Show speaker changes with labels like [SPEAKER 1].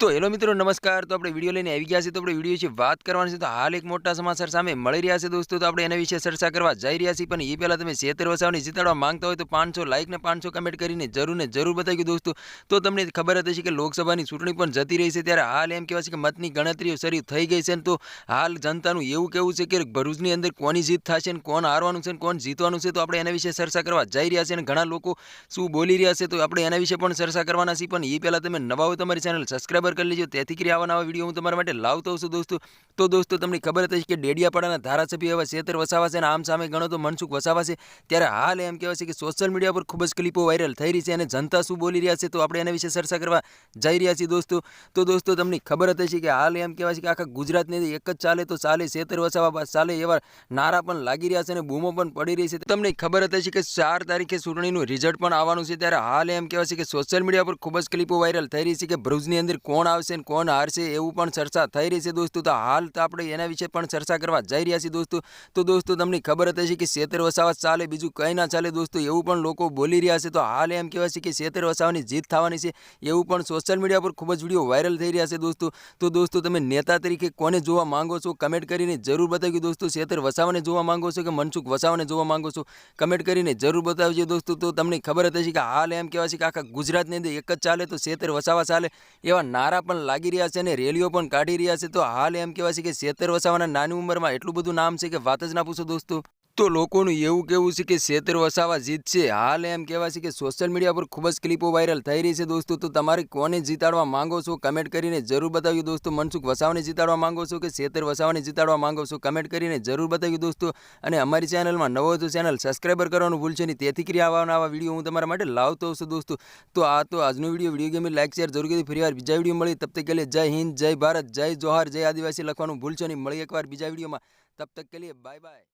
[SPEAKER 1] તો હેલો મિત્રો, નમસ્કાર. તો આપણે વીડિયો લઈને આવી ગયા છે તો આપણે વીડિયો વિશે વાત કરવાની છે. તો હાલ એક મોટા સમાચાર સામે મળી રહ્યા છે દોસ્તો. તો આપણે એના વિશે ચર્ચા કરવા જઈ રહ્યા છીએ. પણ એ પહેલાં તમે છેતર વસાવની જીતાડવા માંગતા હોય તો પાંચસો લાઇક ને પાંચસો કમેન્ટ કરીને જરૂર ને જરૂર બતાવ્યું દોસ્તો. તો તમને ખબર જ હશે કે લોકસભાની ચૂંટણી પણ જતી રહી છે. ત્યારે હાલ એમ કહેવાય છે કે મતની ગણતરીઓ શરૂ થઈ ગઈ છે. તો હાલ જનતાનું એવું કહેવું છે કે ભરૂચની અંદર કોની જીત થશે ને કોણ હારવાનું છે ને કોણ જીતવાનું છે. તો આપણે એના વિશે ચર્ચા કરવા જઈ રહ્યા છે અને ઘણા લોકો શું બોલી રહ્યા છે તો આપણે એના વિશે પણ ચર્ચા કરવાના છીએ. પણ એ પહેલાં તમે નવા હોય તમારી ચેનલ સબસ્ક્રાઈબર કરી લેજો. તેથી કરી આવા વીડિયો હું તમારા માટે લાવતો છું દોસ્તો. તો દોસ્તો, તમને ખબર હતી કે ડેડિયાપાડાના ધારાસભ્ય એવા શેતર વસાવા છે અને આમ સામે ગણો તો મનસુખ વસાવા છે. ત્યારે હાલ એમ કહેવાય છે કે સોશિયલ મીડિયા પર ખૂબ જ ક્લિપો વાયરલ થઈ રહી છે અને જનતા શું બોલી રહ્યા છે તો આપણે એના વિશે ચર્ચા કરવા જઈ રહ્યા છીએ દોસ્તો. તો દોસ્તો, તમને ખબર હતી કે હાલ એમ કહેવાય છે કે આખા ગુજરાતની એક જ ચાલે તો ચાલે શેતર વસાવા ચાલે એવા નારા પણ લાગી રહ્યા છે અને બૂમો પણ પડી રહી છે. તમને ખબર હતી કે ચાર તારીખે ચૂંટણીનું રિઝલ્ટ પણ આવવાનું છે. ત્યારે હાલ એમ કહેવાય કે સોશિયલ મીડિયા પર ખૂબ જ ક્લિપો વાયરલ થઈ રહી છે કે ભરૂચની અંદર કોણ આવશે ને કોણ હારશે એવું પણ ચર્ચા થઈ રહી છે દોસ્તો. તો હાલ તો આપણે એના વિશે પણ ચર્ચા કરવા જઈ રહ્યા છીએ દોસ્તો. તો દોસ્તો તમને ખબર હશે કે શેતર વસાવા ચાલે, બીજું કંઈ ના ચાલે દોસ્તો, એવું પણ લોકો બોલી રહ્યા છે. તો હાલ એમ કહેવાય છે કે શેતર વસાવાની જીત થવાની છે, એવું પણ સોશિયલ મીડિયા પર ખૂબ જ વીડિયો વાયરલ થઈ રહ્યા છે દોસ્તો. તો દોસ્તો તમે નેતા તરીકે કોને જોવા માંગો છો? કમેન્ટ કરીને જરૂર બતાવ્યું દોસ્તો. શેતર વસાવાને જોવા માંગો છો કે મનસુખ વસાવાને જોવા માંગો છો? કમેન્ટ કરીને જરૂર બતાવજો દોસ્તો. તો તમને ખબર હશે કે હાલ એમ કહેવાય છે કે આખા ગુજરાતની અંદર એક જ ચાલે તો શેતર વસાવા ચાલે એવા નારા પણ લાગી રહ્યા છે અને રેલીઓ પણ કાઢી રહ્યા છે, તો હાલ એમ કહેવાય છે કે શેતર વસાવાના નાની ઉંમરમાં એટલું બધું નામ છે કે વાત જ ના પૂછો દોસ્તો. તો લોકોનું એવું કહેવું છે કે શેતર વસાવા જીતશે હાલ એમ કહેવાય છે કે સોશિયલ મીડિયા પર ખૂબ જ ક્લિપો વાયરલ થઈ રહી છે દોસ્તો. તો તમારે કોને જીતાડવા માંગો છો? કમેન્ટ કરીને જરૂર બતાવ્યું દોસ્તો. મનસુખ વસાવાને જીતાડવા માંગો છો કે શેતર વસાવાને જીતાડવા માંગો છો? કમેન્ટ કરીને જરૂર બતાવ્યું દોસ્તો. અને અમારી ચેનલમાં નવો તો ચેનલ સબસ્ક્રાઈબર કરવાનું ભૂલશે નહીં. તેથી કરી આવવાના આવા વીડિયો હું તમારા માટે લાવતો છું દોસ્તો. તો આ તો આજનો video. Video game like share જરૂર કરી વાર બીજા વીડિયો મળી તબ તક કે જય હિન્દ, જય ભારત, જય જોહાર, જય આદિવાસી લખવાનું ભૂલશો નહીં. મળી એકવાર બીજા વિડીયોમાં. તબ તક કે લીએ બાય બાય